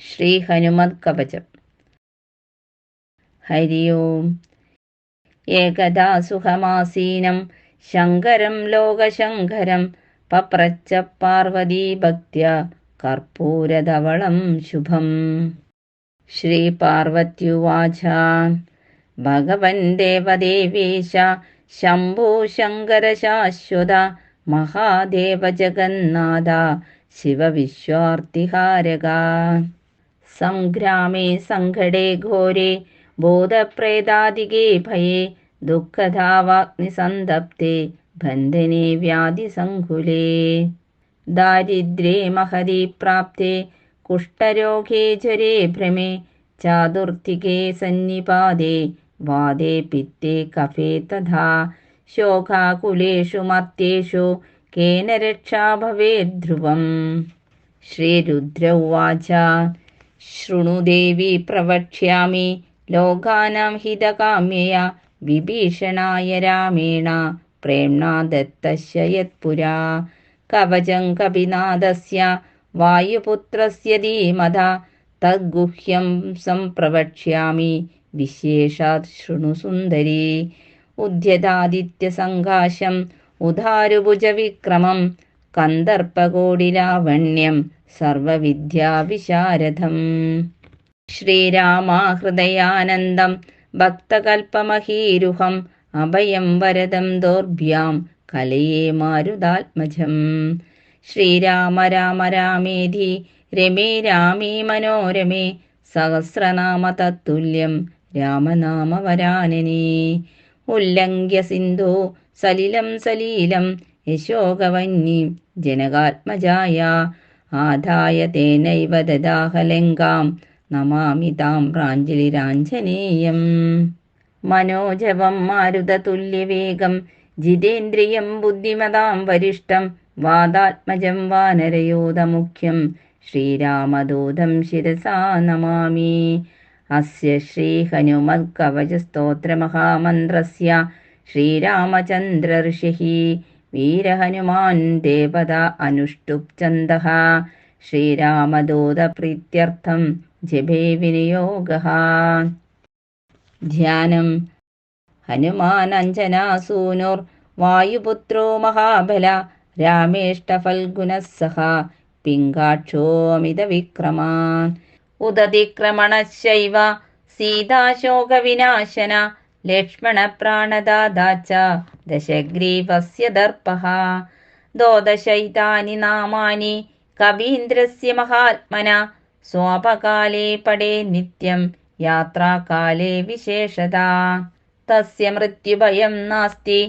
ശ്രീ ഹനുമത് കവചം. ഹരി ഓം. ഏകദാ സുഖമാസീനം. ശങ്കരം ലോകശങ്കരം. പപ്രച്ച പാർവതി ഭക്ത്യ കർപ്പൂരധവളം ശുഭം. ശ്രീ പാർവത്യുവാച. ഭഗവൻ ദേവദേവേശ. ശംഭോ ശങ്കര ശാശ്വത മഹാദേവ ജഗന്നാഥ. ശിവവിശ്വാർത്തിഹാരക. सङ्ग्रामे सङ्घटे घोरे बोधप्रेतादिके भये दुःखधावाग्निसन्दप्ते बन्धने व्याधिसङ्कुले दारिद्र्ये महदि प्राप्ते कुष्ठरोगे ज्वरे भ्रमे चातुर्थिके सन्निपादे वादे पित्ते कफे तथा शोकाकुलेषु मर्त्येषु केन रक्षा भवेद्ध्रुवम् श्रीरुद्र उवाच ശൃണു ദേവി പ്രവക്ഷ്യാമി. ലോകാനാം ഹിതകാമ്യയ വിഭീഷണായ രാമേണ. പ്രേംണാ ദത്തസ്യ യത്പുരാ. കവചം കപിനാഥസ്യ വായുപുത്രസ്യ ധീമത. തദ്ഗുഹ്യം സംപ്രവക്ഷ്യാമി. വിശേഷാത് ശൃണു സുന്ദരീ. ഉദ്യതാദിത്യസങ്കാശം ഉദാരുഭുജവിക്രമം. കന്ദർപ്പകോടിലാവണ്യം സർവവിദ്യാവിശാരദം. ശ്രീരാമാഹൃദയാനന്ദം ഭക്തകൽപ്പമഹീരുഹം അഭയം വരദം ദോർഭ്യാം കലയേ മാരുതാത്മജം. ശ്രീരാമ രാമ രാമേധി രമേ രാമേ മനോരമേ സഹസ്രനാമ തത്തുല്യം രാമനാമവരാനനേ ഉല്ലംഘ്യ സിന്ധു സലിലം സലീലം യശോകവന്യീം ജനകാത്മജായ ആദായ തേനൈവ ദദാഹലങ്കാം നമാമി താം പ്രാഞ്ജലിരാഞ്ജനേയം. മനോജവം മാരുതതുല്യവേഗം ജിതേന്ദ്രിയം ബുദ്ധിമതാം വരിഷ്ടം വാദാത്മജം വാനരയോധമുഖ്യം ശ്രീരാമദൂതം ശിരസാ നമാമി. അസ്യ ശ്രീഹനുമത്കവചസ്തോത്രമഹാമന്ത്രസ്യ ശ്രീരാമചന്ദ്രർഷിः വീരഹനുമാൻ ദേവത അനുഷ്ടുപ് ഛന്ദः ശ്രീരാമദൂതപ്രീത്യർത്ഥം ജപേ വിനിയോഗ ധ്യാനം ഹനുമാനഞ്ജനാസൂനുർ വായുപുത്രോ മഹാബല രാമേഷ്ടഫൽഗുനഃ സഹ പിങ്കാക്ഷോമിതവിക്രമാൻ ഉദതിക്രമണശൈവ സീതാശോകവിനാശന ലക്ഷ്മണപ്രാണദാദാച്ച ദശഗ്രീവസ്യ ദർപ്പः ദ്വാദശൈതാനി നാമാനി കവീന്ദ്രസ്യ മഹാത്മന. സ്വാപകാലേ പടേ നിത്യം യാത്രാകാലേ വിശേഷത. തസ്യ മൃത്യുഭയം നാസ്തി.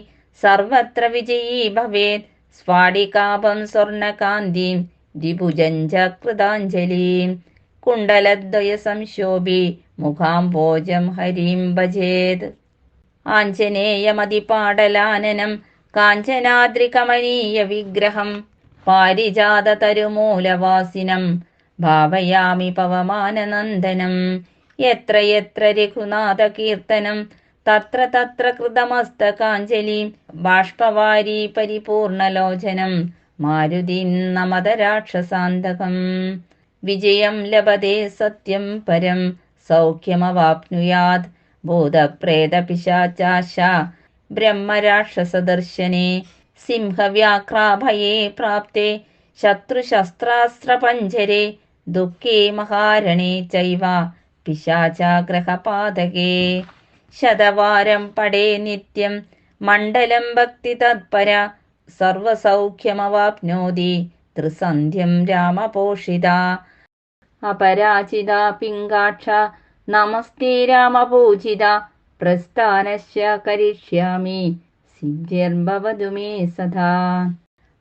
സർവത്ര വിജയീ ഭവേത്. സ്ഫാടികാപം സ്വർണകാന്തിം. ദ്വിഭുജഞ്ച കൃതാഞ്ജലിം കുണ്ടലദ്വയ സംശോഭി മുഖാംബോജം ഹരിം ഭജേത്. ആഞ്ജനേയമതിപാടലാനനം കാഞ്ചനാദ്രികമനീയ വിഗ്രഹം പാരിജാത തരുമൂലവാസിനം ഭാവയാമി പവമാനനന്ദനം എത്രയെത്ര രഘുനാഥ കീർത്തനം തത്ര തത്ര കൃതമസ്തകാഞ്ജലിം ബാഷ്പവാരി പരിപൂർണലോചനം മാരുതി നമത രാക്ഷസാന്തകം വിജയം ലഭതേ സത്യം പരം സൗഖ്യമവാപ്നുയാത് ഭൂതപ്രേതപിശാചാശ ബ്രഹ്മരാക്ഷസദർശനെ സിംഹവ്യാക്രാഭയെ പ്രാപ്തേ ശത്രുശസ്ത്രാസ്ത്രപഞ്ജരെ ദുഃഖേ മഹാരണേ ചൈവ പിശാചാഗ്രഹപാതകേ. ശതവാരം പടേ നിത്യം മണ്ഡലം ഭക്തി തത്പര സർവസൗഖ്യമവാപ്നോതി ത്രിസന്ധ്യം രാമപോഷിത. അപരാജിത പിങ്കാക്ഷ നമസ്തേ രാമപൂജിത. പ്രസ്ഥാനശ്ച കരിഷ്യാമി. സിദ്ധ്യർഭവതു മേ സദാ.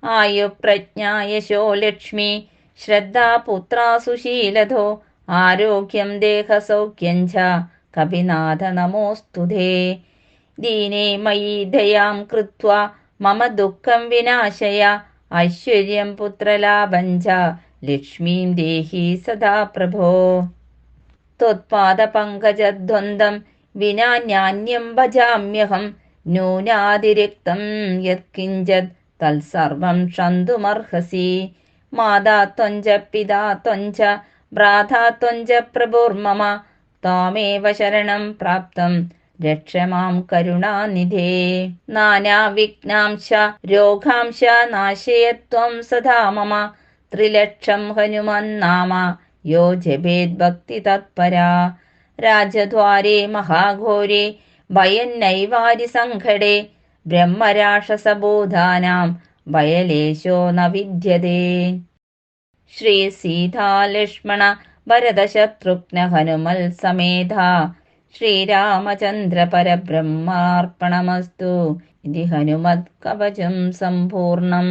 ആയുപ്രജ്ഞാ യശോ ലക്ഷ്മി ശ്രദ്ധാ പുത്രാ സുശീലധോ ആരോഗ്യം ദേഹസൗഖ്യം ച. കപിനാഥ നമോസ്തുതേ ദീനേ മയി ദയാം കൃത്വ. മമ ദുഃഖം വിനാശയ. ഐശ്വര്യം പുത്രലാഭം ച. ലക്ഷ്മീം ദേഹി സദാ പ്രഭോ. ത്വത്പാദപങ്കജദ്വന്ദ്വം വിനാ ന്യാന്യം ഭജാമ്യഹം നൂനാതിരിക്തം യത്കിഞ്ചത് തത്സർവം ക്ഷന്തുമർഹസി മാതാ ത്വഞ്ച പിതാ ത്വഞ്ച ഭ്രാതാ ത്വഞ്ച പ്രഭുർമമ ത്വാമേവ ശരണം പ്രാപ്തം രക്ഷ മാം കരുണാനിധേ. നാനാവിഘ്നാംശ രോഗാംശ നാശയത്വം സദാ മമ ത്രിലക്ഷം ഹനുമന്നാമ യോ ജപേത് ഭക്തി തത്പരാ രാജദ്വാരേ മഹാഘോരേ ഭയന്നൈവാരി സങ്കടേ ബ്രഹ്മരാക്ഷസബോധാനാം ഭയലേശോ ന വിദ്യതേ ശ്രീ സീതാലക്ഷ്മണ ഭരതശത്രുഘ്ന ഹനുമൽ സമേധ ശ്രീരാമചന്ദ്ര പരബ്രഹ്മാർപ്പണമസ്തു ഇതി ഹനുമത് കവചം സമ്പൂർണം